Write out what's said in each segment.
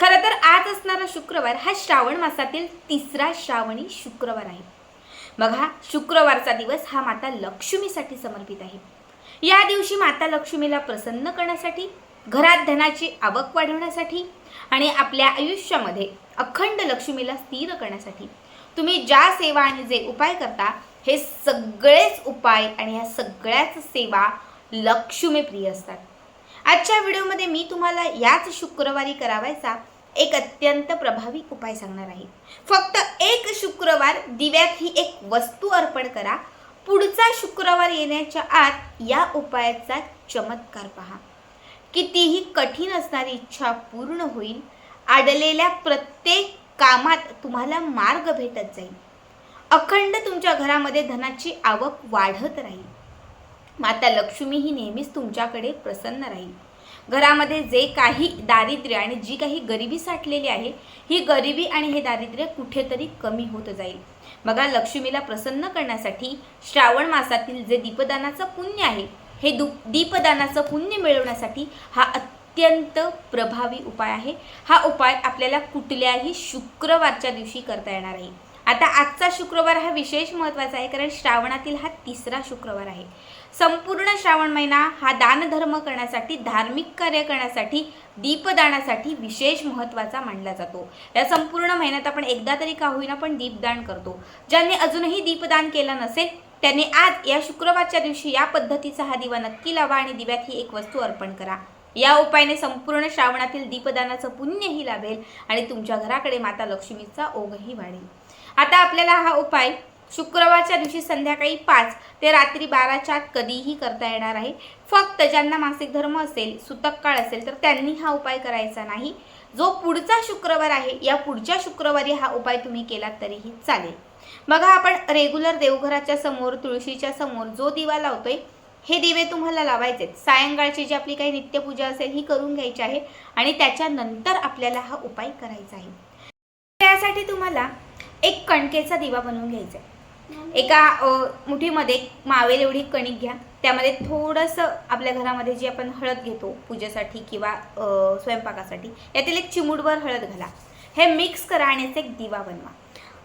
खरं तर आज असणारा शुक्रवार हा श्रावण मासातील तिसरा श्रावणी शुक्रवार आहे. बघा शुक्रवारचा दिवस हा माता लक्ष्मीसाठी समर्पित आहे. या दिवशी माता लक्ष्मीला प्रसन्न करण्यासाठी घरात धनाची आवक वाढवण्यासाठी आणि आपल्या आयुष्यामध्ये अखंड लक्ष्मीला स्थिर करण्यासाठी तुम्ही ज्या सेवा आणि जे उपाय करता हे सगळेच उपाय आणि ह्या सगळ्याच सेवा लक्ष्मीप्रिय असतात. आजच्या व्हिडिओमध्ये मी तुम्हाला याच शुक्रवारी करावायचा एक अत्यंत प्रभावी उपाय सांगणार आहे. फक्त एक शुक्रवार दिव्यात ही एक वस्तू अर्पण करा. पुढचा शुक्रवार येण्याच्या आत या उपायाचा चमत्कार पहा. कितीही कठीण असणारी इच्छा पूर्ण होईल. आडलेल्या प्रत्येक कामात तुम्हाला मार्ग भेटत जाईल. अखंड तुमच्या घरामध्ये धनाची आवक वाढत राहील. माता लक्ष्मी ही नेहमीच तुमच्याकडे प्रसन्न राहील. घरामध्ये जे काही दारिद्र्य आणि जी काही गरिबी साठलेली आहे ही गरिबी आणि हे दारिद्र्य कुठेतरी कमी होत जाईल. बघा लक्ष्मीला प्रसन्न करण्यासाठी श्रावण मासातील जे दीपदानाचं पुण्य आहे हे दु दीपदानाचं पुण्य मिळवण्यासाठी हा अत्यंत प्रभावी उपाय आहे. हा उपाय आपल्याला कुठल्याही शुक्रवारच्या दिवशी करता येणार आहे आता आजचा शुक्रवार हा विशेष महत्त्वाचा आहे कारण श्रावणातील हा तिसरा शुक्रवार आहे. संपूर्ण श्रावण महिना हा दानधर्म करण्यासाठी धार्मिक कार्य करण्यासाठी दीपदानासाठी विशेष महत्त्वाचा मानला जातो. या संपूर्ण महिन्यात आपण एकदा तरी का होईना पण दीपदान करतो. ज्यांनी अजूनही दीपदान केलं नसेल त्याने आज या शुक्रवारच्या दिवशी या पद्धतीचा हा दिवा नक्की लावा आणि दिव्यात ही एक वस्तू अर्पण करा. या उपायाने संपूर्ण श्रावणातील दीपदानाचं पुण्यही लाभेल आणि तुमच्या घराकडे माता लक्ष्मीचा ओघही वाढेल. आता आपल्याला हा उपाय शुक्रवारच्या दिवशी संध्याकाळी पाच ते रात्री बाराच्या आत कधीही करता येणार आहे. फक्त ज्यांना मासिक धर्म असेल सुतक काळ असेल तर त्यांनी हा उपाय करायचा नाही. जो पुढचा शुक्रवार आहे या पुढच्या शुक्रवारी हा उपाय तुम्ही केलात तरीही चालेल. बघा आपण रेग्युलर देवघराच्या समोर तुळशीच्या समोर जो दिवा लावतोय हे दिवे तुम्हाला लावायचे आहेत सायंकाळची जी आपली काही नित्यपूजा असेल ही करून घ्यायची आहे आणि त्याच्यानंतर आपल्याला हा उपाय करायचा आहे. त्यासाठी तुम्हाला एक कणकेचा दिवा बनवून घ्यायचा आहे. एका मुठीमध्ये मावेल एवढी कणिक घ्या. त्यामध्ये थोडंसं आपल्या घरामध्ये जी आपण हळद घेतो पूजेसाठी किंवा स्वयंपाकासाठी यातील एक चिमूटभर हळद घाला. हे मिक्स करा आणि याचा एक दिवा बनवा.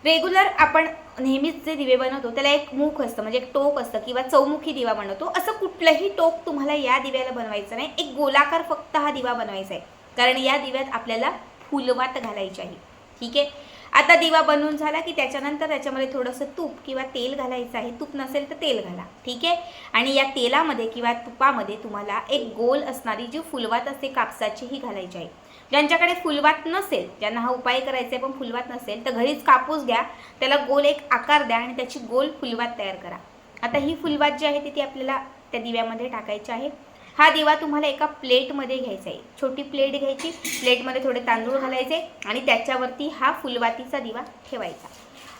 रेग्युलर आपण नेहमीच जे दिवे बनवतो त्याला एक मुख असतं म्हणजे एक टोक असतं किंवा चौमुखी दिवा बनवतो. असं कुठलंही टोक तुम्हाला या दिव्याला बनवायचं नाही. एक गोलाकार फक्त हा दिवा बनवायचा आहे. कारण या दिव्यात आपल्याला फुलवात घालायची आहे. ठीक आहे? आता दिवा बनवून झाला की त्याच्यानंतर त्याच्यामध्ये थोडंसं तूप किंवा तेल घालायचं आहे. तूप नसेल तर तेल घाला. ठीक आहे? आणि या तेलामध्ये किंवा तुपामध्ये तुम्हाला एक गोल असणारी जी फुलवात असते कापसाची ही घालायची आहे. ज्यांच्याकडे फुलवात नसेल ज्यांना हा उपाय करायचा आहे पण फुलवात नसेल तर घरीच कापूस घ्या. त्याला गोल एक आकार द्या आणि त्याची गोल फुलवात तयार करा. आता ही फुलवात जी आहे ती ती आपल्याला त्या दिव्यामध्ये टाकायची आहे. हा दिवा तुम्हाला एका प्लेटमध्ये घ्यायचा आहे. छोटी प्लेट घ्यायची. प्लेटमध्ये थोडे तांदूळ घालायचे आणि त्याच्यावरती हा फुलवातीचा दिवा ठेवायचा.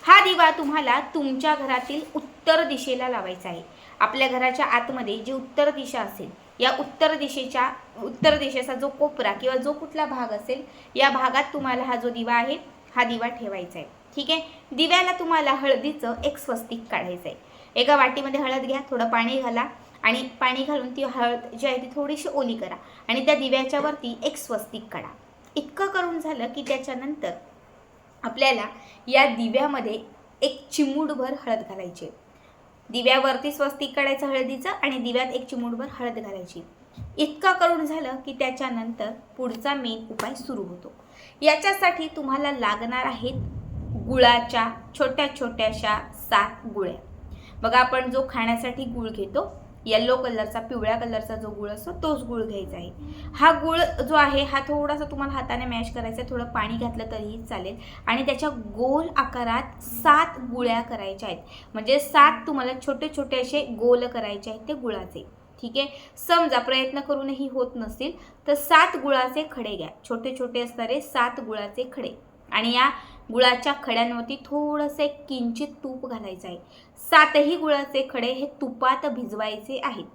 हा दिवा तुम्हाला तुमच्या घरातील उत्तर दिशेला लावायचा आहे. आपल्या घराच्या आतमध्ये जी उत्तर दिशा असेल या उत्तर दिशेच्या उत्तर दिशेचा जो कोपरा किंवा जो कुठला भाग असेल या भागात तुम्हाला हा जो दिवा आहे हा दिवा ठेवायचा आहे. ठीक आहे? दिव्याला तुम्हाला हळदीचं एक स्वस्तिक काढायचं आहे. एका वाटीमध्ये हळद घ्या थोडं पाणी घाला. आणि पाणी घालून ती हळद जी आहे ती थोडीशी ओली करा आणि त्या दिव्याच्या वरती एक स्वस्तिक काढा. इतकं करून झालं की त्याच्यानंतर आपल्याला या दिव्यामध्ये एक चिमूटभर हळद घालायची. दिव्यावरती स्वस्तिक काढायचं हळदीचं आणि दिव्यात एक चिमूटभर हळद घालायची. इतकं करून झालं की त्याच्यानंतर पुढचा मेन उपाय सुरू होतो. याच्यासाठी तुम्हाला लागणार आहेत गुळाच्या छोट्या छोट्याशा सात गुळ्या. बघा आपण जो खाण्यासाठी गुळ घेतो येल्लो कलरचा पिवळ्या कलरचा जो गुळ असतो तोच गुळ घ्यायचा आहे. हा गुळ जो आहे हा थोडासा तुम्हाला हाताने मॅश करायचा आहे. थोडं पाणी घातलं तरीही चालेल. आणि त्याच्या गोल आकारात सात गुळ्या करायच्या आहेत. म्हणजे सात तुम्हाला छोटे छोटे असे गोल करायचे आहेत ते गुळाचे. ठीक आहे? समजा प्रयत्न करूनही होत नसतील तर सात गुळाचे खडे घ्या. छोटे छोटे असणारे सात गुळाचे खडे. आणि या गुळाच्या खड्यांवरती थोडंसं एक किंचित तूप घालायचं आहे. सातही गुळाचे खडे हे तुपात भिजवायचे आहेत.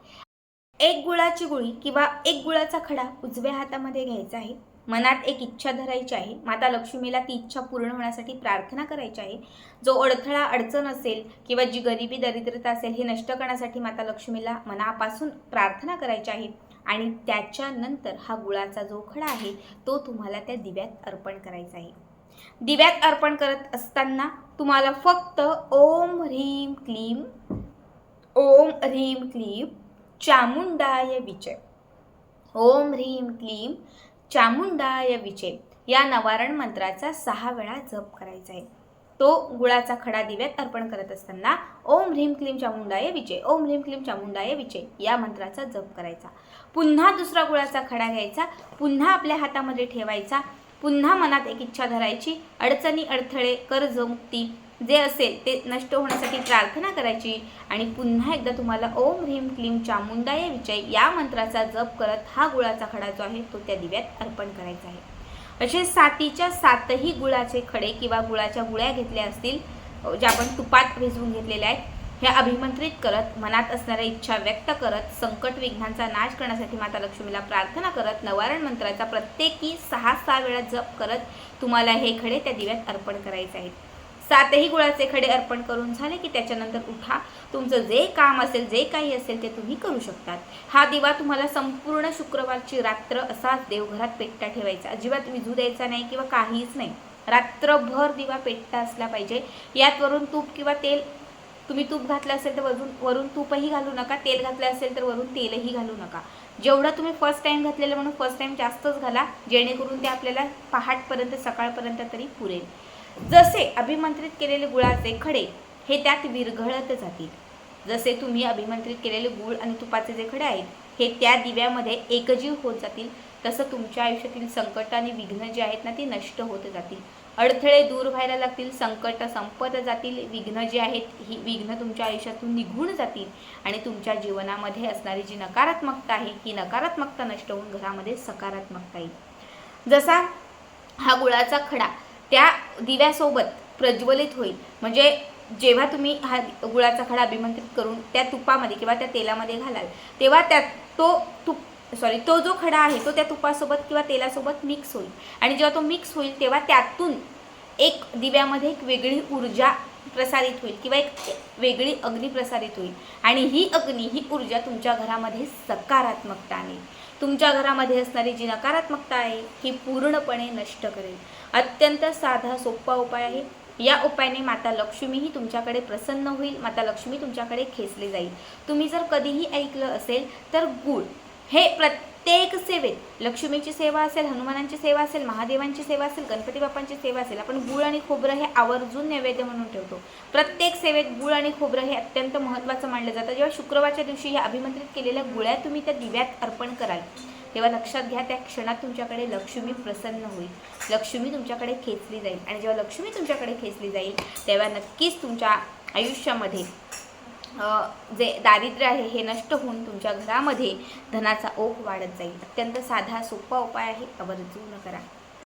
एक गुळाची गुळी किंवा एक गुळाचा खडा उजव्या हातामध्ये घ्यायचा आहे. मनात एक इच्छा धरायची आहे. माता लक्ष्मीला ती इच्छा पूर्ण होण्यासाठी प्रार्थना करायची आहे. जो अडथळा अडचण असेल किंवा जी गरिबी दरिद्रता असेल हे नष्ट करण्यासाठी माता लक्ष्मीला मनापासून प्रार्थना करायची आहे. आणि त्याच्यानंतर हा गुळाचा जो खडा आहे तो तुम्हाला त्या दिव्यात अर्पण करायचा आहे. दिव्यात अर्पण करत असताना तुम्हाला फक्त ओम ह्रीम क्लीम ओम ह्रीम क्लीम चामुंडाय विजय. ओम ह्रीम क्लीम चामुंडाय विजय या नवारण मंत्राचा सहा वेळा जप करायचा आहे. तो गुळाचा खडा दिव्यात अर्पण करत असताना ओम ह्रीम क्लीम चामुंडाय विजय ओम ह्रीम क्लीम चामुंडाय विजय या मंत्राचा जप करायचा. पुन्हा दुसरा गुळाचा खडा घ्यायचा पुन्हा आपल्या हातामध्ये ठेवायचा पुन्हा मनात एक इच्छा धरायची. अडचणी अडथळे कर्ज मुक्ती जे असेल ते नष्ट होण्यासाठी प्रार्थना करायची. आणि पुन्हा एकदा तुम्हाला ओम ह्रीम क्लीम चामुंडाय विजय या मंत्राचा जप करत हा गुळाचा खडा जो आहे तो त्या दिव्यात अर्पण करायचा आहे. असे सातीच्या सातही गुळाचे खडे किंवा गुळाच्या गुळ्या घेतल्या असतील ज्या आपण तुपात भिजवून घेतलेल्या आहेत हे अभिमंत्रित करत मनात असणाऱ्या इच्छा व्यक्त करत संकट विघ्नांचा नाश करण्यासाठी माता लक्ष्मीला प्रार्थना करत नवारण मंत्राचा प्रत्येकी सहा सहा वेळा जप करत तुम्हाला हे खडे त्या दिव्यात अर्पण करायचे आहेत. सातही गुळाचे खडे अर्पण करून झाले की त्याच्यानंतर उठा. तुमचं जे काम असेल जे काही असेल ते तुम्ही करू शकतात. हा दिवा तुम्हाला संपूर्ण शुक्रवारची रात्र असाच देवघरात पेटता ठेवायचा. अजिबात विझू द्यायचा नाही किंवा काहीच नाही. रात्रभर दिवा पेटता असला पाहिजे. यात वरून तूप किंवा तेल तुम्ही तूप घातलं असेल तर वरून वरून तूपही घालू नका तेल घातलं असेल तर वरून तेलही घालू नका. जेवढं तुम्ही फर्स्ट टाईम घातलेलं म्हणून फर्स्ट टाईम जास्तच घाला जेणेकरून ते आपल्याला पहाटपर्यंत सकाळपर्यंत तरी पुरेल. जसे अभिमंत्रित केलेले गुळाचे खडे हे त्यात विरघळत जातील. जसे तुम्ही अभिमंत्रित केलेले गुळ आणि तुपाचे जे खडे आहेत हे त्या दिव्यामध्ये एकजीव होत जातील. तसं तुमच्या आयुष्यातील संकट आणि विघ्न जे आहेत ना ती नष्ट होत जातील. अडथळे दूर व्हायला लागतील संकट संपत जातील विघ्न जे आहेत ही विघ्न तुमच्या आयुष्यातून निघून जातील आणि तुमच्या जीवनामध्ये असणारी जी नकारात्मकता आहे ही नकारात्मकता नष्ट होऊन घरामध्ये सकारात्मकता येईल. जसा हा गुळाचा खडा त्या दिव्यासोबत प्रज्वलित होईल म्हणजे जेव्हा तुम्ही हा गुळाचा खडा अभिमंत्रित करून त्या तुपामध्ये किंवा त्या तेलामध्ये घालाल तेव्हा त्या तो तुप सॉरी तो जो खडा आहे तो त्या तुपासोबत किंवा तेलासोबत मिक्स होईल. आणि जेव्हा तो मिक्स होईल तेव्हा त्यातून एक दिव्यामध्ये एक वेगळी ऊर्जा प्रसारित होईल किंवा एक वेगळी अग्नी प्रसारित होईल. आणि ही अग्नी ही ऊर्जा तुमच्या घरामध्ये सकारात्मकता आणेल. तुमच्या घरामध्ये असणारी जी नकारात्मकता आहे ही पूर्णपणे नष्ट करेल. अत्यंत साधा सोपा उपाय आहे. या उपायाने माता लक्ष्मीही तुमच्याकडे प्रसन्न होईल माता लक्ष्मी तुमच्याकडे खेचली जाईल. तुम्ही जर कधीही ऐकलं असेल तर गुळ हे प्रत्येक सेवेत लक्ष्मीची सेवा असेल हनुमानांची सेवा असेल महादेवांची सेवा असेल गणपती बाप्पांची सेवा असेल आपण गुळ आणि खोबरं हे आवर्जून नैवेद्य म्हणून ठेवतो. प्रत्येक सेवेत गुळ आणि खोबरं हे अत्यंत महत्त्वाचं मानलं जातं. जेव्हा शुक्रवारच्या दिवशी ह्या अभिमंत्रित केलेल्या गुळ्या तुम्ही त्या दिव्यात अर्पण कराल तेव्हा लक्षात घ्या त्या क्षणात तुमच्याकडे लक्ष्मी प्रसन्न होईल. लक्ष्मी तुमच्याकडे खेचली जाईल. आणि जेव्हा लक्ष्मी तुमच्याकडे खेचली जाईल तेव्हा नक्कीच तुमच्या आयुष्यामध्ये जे दारिद्र्य आहे हे नष्ट होऊन तुमच्या घरामध्ये धनाचा ओघ वाढत जाईल. अत्यंत साधा सोपा उपाय आहे. आवर्जून करा.